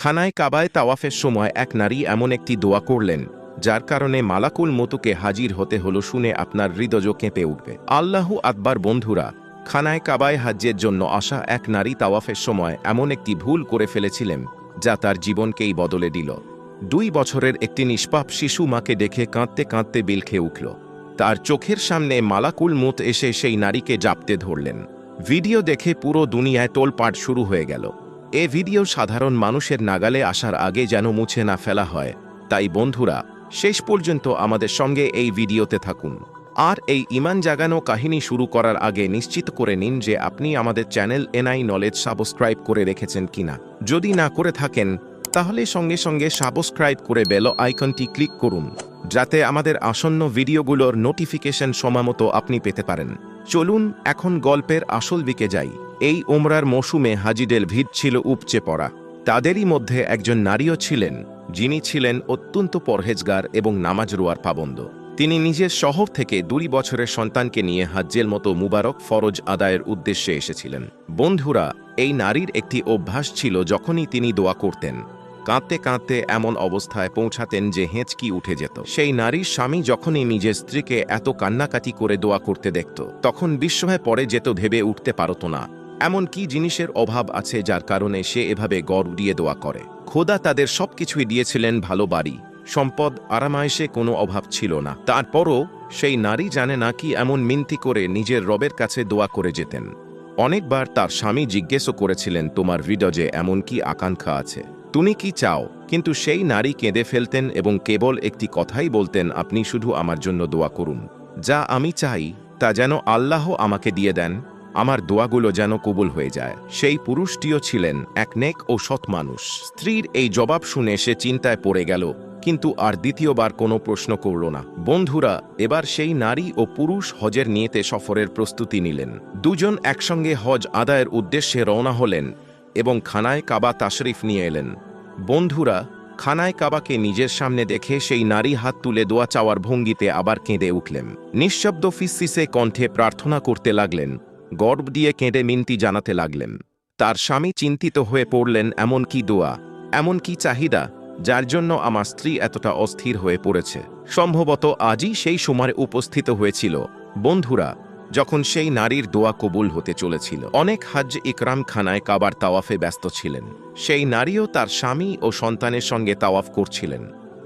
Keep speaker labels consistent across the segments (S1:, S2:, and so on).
S1: খানায় কাবায় তাওয়াফের সময় এক নারী এমন একটি দোয়া করলেন, যার কারণে মালাকুল মতুকে হাজির হতে হলো শুনে আপনার হৃদয় কেঁপে উঠবে। আল্লাহু আকবার বন্ধুরা, খানায় কাবায় হাজ্যের জন্য আসা এক নারী তাওয়াফের সময় এমন একটি ভুল করে ফেলেছিলেন, যা তার জীবনকেই বদলে দিল। দুই বছরের একটি নিষ্পাপ শিশু মাকে দেখে কাঁদতে কাঁদতে বিল খেয়ে উঠল। তার চোখের সামনে মালাকুল মুত এসে সেই নারীকে জাপতে ধরলেন। ভিডিও দেখে পুরো দুনিয়ায় তোলপাট শুরু হয়ে গেল। এ ভিডিও সাধারণ মানুষের নাগালে আসার আগে যেন মুছে না ফেলা হয়। তাই বন্ধুরা, শেষ পর্যন্ত আমাদের সঙ্গে এই ভিডিওতে থাকুন। আর এই ইমান জাগানো কাহিনী শুরু করার আগে নিশ্চিত করে নিন যে আপনি আমাদের চ্যানেল এনআই নলেজ সাবস্ক্রাইব করে রেখেছেন কিনা। যদি না করে থাকেন, তাহলে সঙ্গে সঙ্গে সাবস্ক্রাইব করে বেল আইকনটি ক্লিক করুন, যাতে আমাদের আসন্ন ভিডিওগুলোর নোটিফিকেশন সময়মতো আপনি পেতে পারেন। চলুন এখন গল্পের আসল দিকে যাই। এই ওমরার মৌসুমে হাজিদের ভিড় ছিল উপচে পড়া। তাদেরই মধ্যে একজন নারীও ছিলেন, যিনি ছিলেন অত্যন্ত পরহেজগার এবং নামাজ রোয়ার পাবন্দ। তিনি নিজের শহর থেকে দুই বছরের সন্তানকে নিয়ে হাজ্জের মতো মুবারক ফরজ আদায়ের উদ্দেশ্যে এসেছিলেন। বন্ধুরা, এই নারীর একটি অভ্যাস ছিল যখনই তিনি দোয়া করতেন। কাঁদতে কাঁদতে এমন অবস্থায় পৌঁছাতেন যে হেঁচকি উঠে যেত। সেই নারীর স্বামী যখনই নিজের স্ত্রীকে এত কান্নাকাটি করে দোয়া করতে দেখত, তখন বিস্ময়ে পরে যেত ভেবে উঠতে পারত না। এমন কি জিনিসের অভাব আছে যার কারণে সে এভাবে গড় উড়িয়ে দোয়া করে। খোদা তাদের সবকিছুই দিয়েছিলেন ভালো বাড়ি। সম্পদ আরামায়েশে কোনো অভাব ছিল না। তারপরও সেই নারী জানে না কি এমন মিনতি করে নিজের রবের কাছে দোয়া করে যেতেন। অনেকবার তার স্বামী জিজ্ঞেসও করেছিলেন, তোমার হৃদয়ে এমন কি আকাঙ্ক্ষা আছে? তুমি কি চাও? কিন্তু সেই নারী কেঁদে ফেলতেন এবং কেবল একটি কথাই বলতেন, আপনি শুধু আমার জন্য দোয়া করুন। যা আমি চাই, তা যেন আল্লাহ আমাকে দিয়ে দেন। আমার দোয়াগুলো যেন কবুল হয়ে যায়। সেই পুরুষটিও ছিলেন এক নেক ও সৎ মানুষ। স্ত্রীর এই জবাব শুনে সে চিন্তায় পড়ে গেল, কিন্তু আর দ্বিতীয়বার কোনো প্রশ্ন করল না। বন্ধুরা, এবার সেই নারী ও পুরুষ হজের নিয়েতে সফরের প্রস্তুতি নিলেন। দুজন একসঙ্গে হজ আদায়ের উদ্দেশ্যে রওনা হলেন এবং খানায় কাবা তাশরিফ নিয়ে এলেন। বন্ধুরা, খানায় কাবাকে নিজের সামনে দেখে সেই নারী হাত তুলে দোয়া চাওয়ার ভঙ্গিতে আবার কেঁদে উঠলেন। নিঃশব্দ ফিসফিসে কণ্ঠে প্রার্থনা করতে লাগলেন, গর্ব দিয়ে কেঁদে মিনতি জানাতে লাগলেন। তার স্বামী চিন্তিত হয়ে পড়লেন, এমন কি দোয়া? এমন কি চাহিদা? যার জন্য আমার স্ত্রী এতটা অস্থির হয়ে পড়েছে। সম্ভবত আজই সেই সময় উপস্থিত হয়েছিল। বন্ধুরা যখন সেই নারীর দোয়া কবুল হতে চলেছিল। অনেক হাজ ইকরাম খানায় কাবার তাওয়াফে ব্যস্ত ছিলেন। সেই নারীও তার স্বামী ও সন্তানের সঙ্গে তাওয়াফ করছিলেন।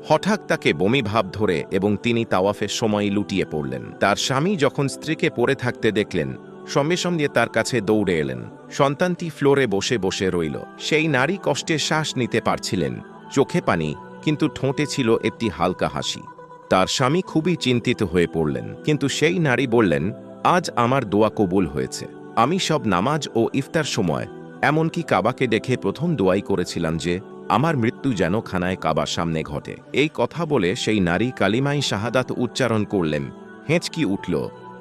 S1: হঠাৎ তাকে বমি ভাব ধরে এবং তিনি তাওয়াফের সময় লুটিয়ে পড়লেন। তার স্বামী যখন স্ত্রীকে পড়ে থাকতে দেখলেন, সঙ্গে সঙ্গে তার কাছে দৌড়ে এলেন। সন্তানটি ফ্লোরে বসে বসে রইল। সেই নারী কষ্টে শ্বাস নিতে পারছিলেন, চোখে পানি, কিন্তু ঠোঁটে ছিল একটি হালকা হাসি। তার স্বামী খুবই চিন্তিত হয়ে পড়লেন, কিন্তু সেই নারী বললেন আজ আমার দোয়া কবুল হয়েছে। আমি সব নামাজ ও ইফতার সময়, এমনকি কাবাকে দেখে প্রথম দোয়াই করেছিলাম যে, আমার মৃত্যু যেন খানায় কাবার সামনে ঘটে। এই কথা বলে সেই নারী কালিমাই শাহাদাত উচ্চারণ করলেন, হেঁচকি উঠল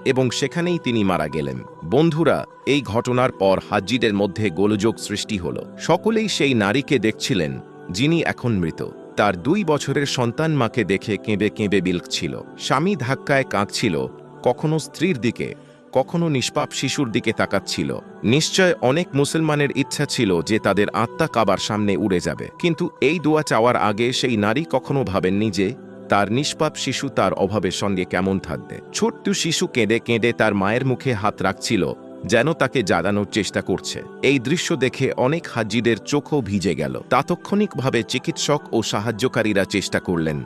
S1: এবং সেখানেই তিনি মারা গেলেন। বন্ধুরা, এই ঘটনার পর হাজ্জিদের মধ্যে গোলযোগ সৃষ্টি হল। সকলেই সেই নারীকে দেখছিলেন, যিনি এখন মৃত। তার দুই বছরের সন্তান মাকে দেখে কেঁবে কেঁদে বিলকছিল স্বামী ধাক্কায় কাঁদছিল কখনো স্ত্রীর দিকে, কখনো নিষ্পাপ শিশুর দিকে তাকাচ্ছিল। নিশ্চয় অনেক মুসলমানের ইচ্ছা ছিল যে তাদের আত্মা কাবার সামনে উড়ে যাবে। কিন্তু এই দোয়া চাওয়ার আগে সেই নারী কখনো ভাবেননি যে তার নিষ্পাপ শিশু তার অভাবের সঙ্গে কেমন থাকবে। ছোট্ট শিশু কেঁদে কেঁদে তার মায়ের মুখে হাত রাখছিল, যেন তাকে জাগানোর চেষ্টা করছে। এই দৃশ্য দেখে অনেক হাজিদের চোখও ভিজে গেল। তাৎক্ষণিকভাবে চিকিৎসক ও সাহায্যকারীরা চেষ্টা করলেন,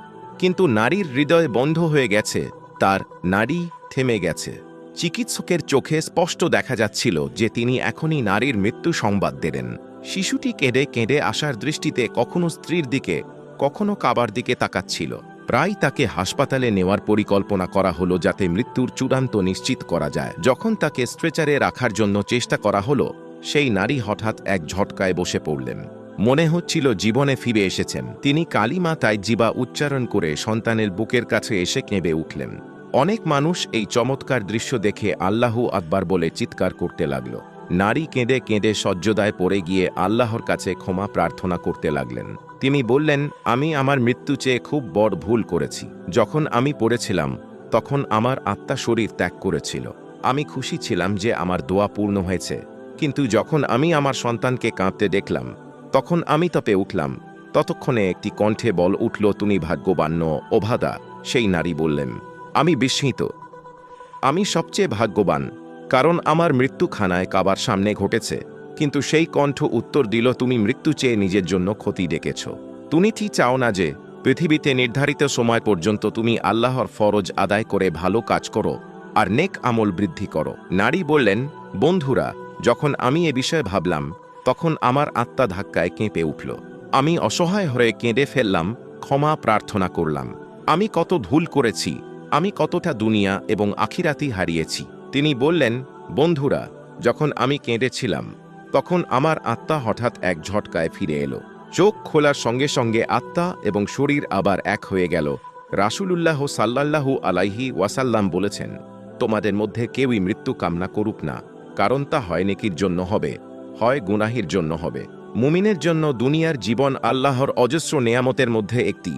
S1: কিন্তু নারীর হৃদয় বন্ধ হয়ে গেছে। তার নারী থেমে গেছে। চিকিৎসকের চোখে স্পষ্ট দেখা যাচ্ছিল যে তিনি এখনই নারীর মৃত্যু সংবাদ দেবেন। শিশুটি কেঁদে কেঁদে আসার দৃষ্টিতে কখনো স্ত্রীর দিকে, কখনো কাবার দিকে তাকাচ্ছিল। প্রায় তাকে হাসপাতালে নেওয়ার পরিকল্পনা করা হলো যাতে মৃত্যুর চূড়ান্ত নিশ্চিত করা যায়। যখন তাকে স্ট্রেচারে রাখার জন্য চেষ্টা করা হলো, সেই নারী হঠাৎ এক ঝটকায় বসে পড়লেন। মনে হচ্ছিল জীবনে ফিরে এসেছেন। তিনি কালিমা তাই জীবা উচ্চারণ করে সন্তানের বুকের কাছে এসে কেঁবে উঠলেন। অনেক মানুষ এই চমৎকার দৃশ্য দেখে আল্লাহু আকবার বলে চিৎকার করতে লাগল। নারী কেঁদে কেঁদে সজ্জদায় পড়ে গিয়ে আল্লাহর কাছে ক্ষমা প্রার্থনা করতে লাগলেন। তিনি বললেন, আমি আমার মৃত্যু চেয়ে খুব বড় ভুল করেছি। যখন আমি পড়েছিলাম, তখন আমার আত্মা শরীর ত্যাগ করেছিল। আমি খুশি ছিলাম যে আমার দোয়া পূর্ণ হয়েছে। কিন্তু যখন আমি আমার সন্তানকে কাঁদতে দেখলাম, তখন আমি তপে উঠলাম। ততক্ষণে একটি কণ্ঠে বল উঠল, তুমি ভাগ্যবান্য অভাদা। সেই নারী বললেন আমি বিস্মিত। আমি সবচেয়ে ভাগ্যবান, কারণ আমার মৃত্যুখানায় কাবার সামনে ঘটেছে, কিন্তু সেই কণ্ঠ উত্তর দিল, তুমি মৃত্যু চেয়ে নিজের জন্য ক্ষতি ডেকেছ। তুমি কি চাও না যে, পৃথিবীতে নির্ধারিত সময় পর্যন্ত তুমি আল্লাহর ফরজ আদায় করে ভালো কাজ করো আর নেক আমল বৃদ্ধি করো? নারী বললেন, বন্ধুরা, যখন আমি এ বিষয়ে ভাবলাম, তখন আমার আত্মা ধাক্কায় কেঁপে উঠল। আমি অসহায় হয়ে কেঁদে ফেললাম, ক্ষমা প্রার্থনা করলাম। আমি কত ভুল করেছি আমি কতটা দুনিয়া এবং আখিরাতি হারিয়েছি। তিনি বললেন, বন্ধুরা, যখন আমি কেঁদেছিলাম, তখন আমার আত্মা হঠাৎ এক ঝটকায় ফিরে এলো। চোখ খোলার সঙ্গে সঙ্গে আত্মা এবং শরীর আবার এক হয়ে গেল। রাসূলুল্লাহ সাল্লাল্লাহু আলাইহি ওয়াসাল্লাম বলেছেন, তোমাদের মধ্যে কেউই মৃত্যু কামনা করুক না, কারণ তা হয় নেকির জন্য হবে, হয় গুনাহির জন্য হবে। মুমিনের জন্য দুনিয়ার জীবন আল্লাহর অজস্র নেয়ামতের মধ্যে একটি।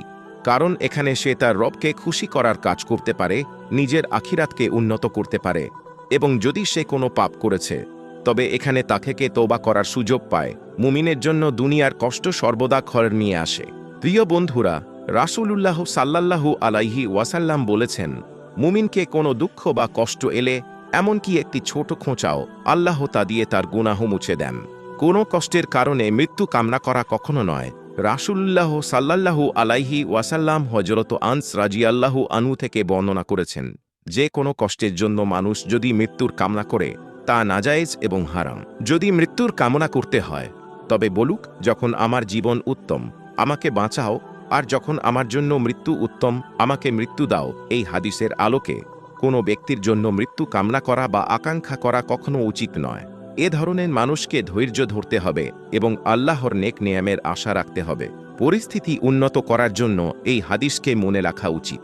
S1: কারণ এখানে সে তার রবকে খুশি করার কাজ করতে পারে, নিজের আখিরাতকে উন্নত করতে পারে, এবং যদি সে কোনো পাপ করেছে, তবে এখানে তাকে তোবা করার সুযোগ পায়, মুমিনের জন্য দুনিয়ার কষ্ট সর্বদা খড় নিয়ে আসে। প্রিয় বন্ধুরা, রাসূলুল্লাহ সাল্লাল্লাহু আলাইহি ওয়াসাল্লাম বলেছেন, মুমিনকে কোনো দুঃখ বা কষ্ট এলে এমনকি একটি ছোট খোঁচাও আল্লাহ তা দিয়ে তার গুনাহ মুছে দেন। কোনো কষ্টের কারণে মৃত্যু কামনা করা কখনো নয় রাসূলুল্লাহ সাল্লাল্লাহু আলাইহি ওয়াসাল্লাম হজরত আনস রাজিয়াল্লাহু আনু থেকে বর্ণনা করেছেন, যে কোনো কষ্টের জন্য মানুষ যদি মৃত্যুর কামনা করে, তা নাজায়েজ এবং হারাম। যদি মৃত্যুর কামনা করতে হয়, তবে বলুক, যখন আমার জীবন উত্তম, আমাকে বাঁচাও, আর যখন আমার জন্য মৃত্যু উত্তম, আমাকে মৃত্যু দাও। এই হাদিসের আলোকে কোনো ব্যক্তির জন্য মৃত্যু কামনা করা বা আকাঙ্ক্ষা করা কখনো উচিত নয়। এ ধরনের মানুষকে ধৈর্য ধরতে হবে এবং আল্লাহর নেক নিয়মের আশা রাখতে হবে। পরিস্থিতি উন্নত করার জন্য এই হাদিসকে মনে রাখা উচিত।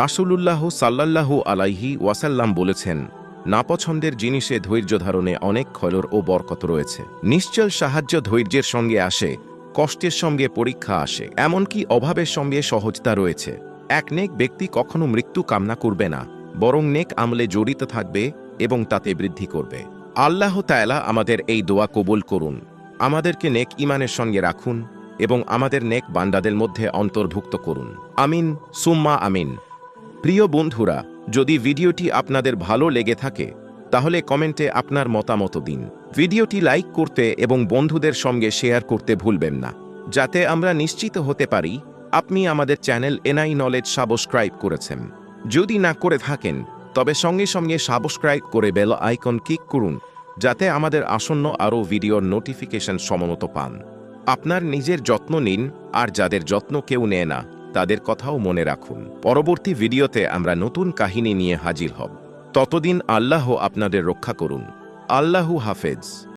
S1: রাসূলুল্লাহ সাল্লাল্লাহু আলাইহি ওয়াসাল্লাম বলেছেন, নাপছন্দের জিনিসে ধৈর্য ধারণে অনেক খলর ও বরকত রয়েছে। নিশ্চল সাহায্য ধৈর্যের সঙ্গে আসে, কষ্টের সঙ্গে পরীক্ষা আসে, এমনকি অভাবের সঙ্গে সহজতা রয়েছে। এক নেক ব্যক্তি কখনো মৃত্যু কামনা করবে না, বরং নেক আমলে জড়িত থাকবে এবং তাতে বৃদ্ধি করবে। আল্লাহ তায়ালা আমাদের এই দোয়া কবুল করুন। আমাদেরকে নেক ইমানের সঙ্গে রাখুন এবং আমাদের নেক বান্দাদের মধ্যে অন্তর্ভুক্ত করুন। আমিন, সুম্মা আমিন। প্রিয় বন্ধুরা, যদি ভিডিওটি আপনাদের ভালো লেগে থাকে, তাহলে কমেন্টে আপনার মতামত দিন। ভিডিওটি লাইক করতে এবং বন্ধুদের সঙ্গে শেয়ার করতে ভুলবেন না। যাতে আমরা নিশ্চিত হতে পারি, আপনি আমাদের চ্যানেল এনআই নলেজ সাবস্ক্রাইব করেছেন। যদি না করে থাকেন তবে সঙ্গে সঙ্গে সাবস্ক্রাইব করে বেল আইকন ক্লিক করুন, যাতে আমাদের আসন্ন আরও ভিডিওর নোটিফিকেশন সমনত পান। আপনার নিজের যত্ন নিন, আর যাদের যত্ন কেউ নেয় না, তাদের কথাও মনে রাখুন। পরবর্তী ভিডিওতে আমরা নতুন কাহিনী নিয়ে হাজির হব। ততদিন আল্লাহ আপনাদের রক্ষা করুন। আল্লাহু হাফেজ।